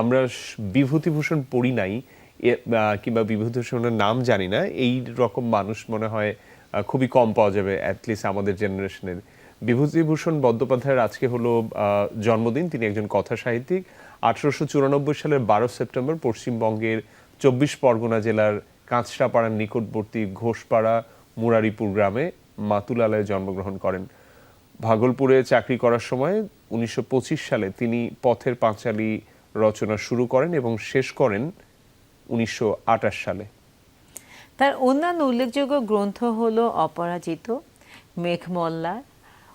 আমরা বিভূতিভূষণ পড়ি নাই কিংবা বিভূতিভূষণের নাম জানি না, এই রকম মানুষ মনে হয় খুবই কম পাওয়া যাবে অ্যাটলিস্ট আমাদের জেনারেশনের বিভূতিভূষণ বন্দ্যোপাধ্যায়ের আজকে হলো জন্মদিন, তিনি একজন কথা সাহিত্যিক। আঠারোশো চুরানব্বই সালের বারো সেপ্টেম্বর পশ্চিমবঙ্গের চব্বিশ পরগনা জেলার কাঁচরাপাড়ার নিকটবর্তী ঘোষপাড়া, মুরারিপুর গ্রামে মাতুলালয়ে জন্মগ্রহণ করেন। ভাগলপুরে চাকরি করার সময় উনিশশো পঁচিশ সালে তিনি পথের পাঁচালী রচনা শুরু করেন এবং শেষ করেন উনিশশো আটাশ সালে। তার অন্যান্য উল্লেখযোগ্য গ্রন্থ হল অপরাজিত মেঘমল্লার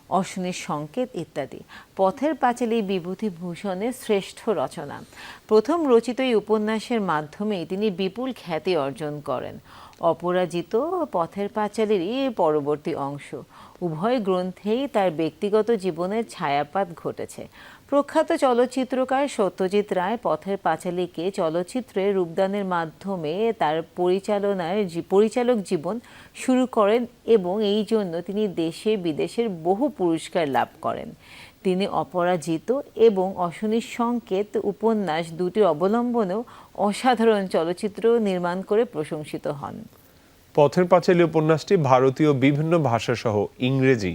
অশনির সংকেত ইত্যাদি। পথের পাঁচালী বিভূতিভূষণের শ্রেষ্ঠ রচনা। প্রথম রচিত এই উপন্যাসের মাধ্যমেই তিনি বিপুল খ্যাতি অর্জন করেন। অপরাজিত পথের পাঁচালীরই পরবর্তী অংশ। উভয় গ্রন্থেই তার ব্যক্তিগত জীবনের ছায়াপাত ঘটেছে। প্রখ্যাত চলচ্চিত্রকার সত্যজিৎ রায় পথের পাঁচালীকে চলচ্চিত্রে রূপদানের মাধ্যমে তার পরিচালনায় পরিচালক জীবন শুরু করেন এবং এই জন্য তিনি দেশে বিদেশের বহু পুরস্কার লাভ করেন। তিনি অপরাজিত এবং অশনির সংকেত উপন্যাস দুটির অবলম্বনেও অসাধারণ চলচ্চিত্র নির্মাণ করে প্রশংসিত হন। পথের পাঁচালী উপন্যাসটি ভারতীয় বিভিন্ন ভাষাসহ ইংরেজি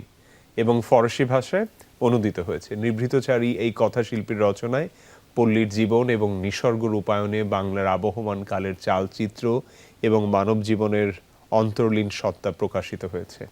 এবং ফরাসি ভাষায় অনুদিত হয়েছে। নিভৃতচারী এই কথাশিল্পীর রচনায় পল্লীর জীবন এবং নিসর্গ রূপায়ণে বাংলার আবহমান কালের চালচিত্র এবং মানব জীবনের অন্তর্লীন সত্তা প্রকাশিত হয়েছে।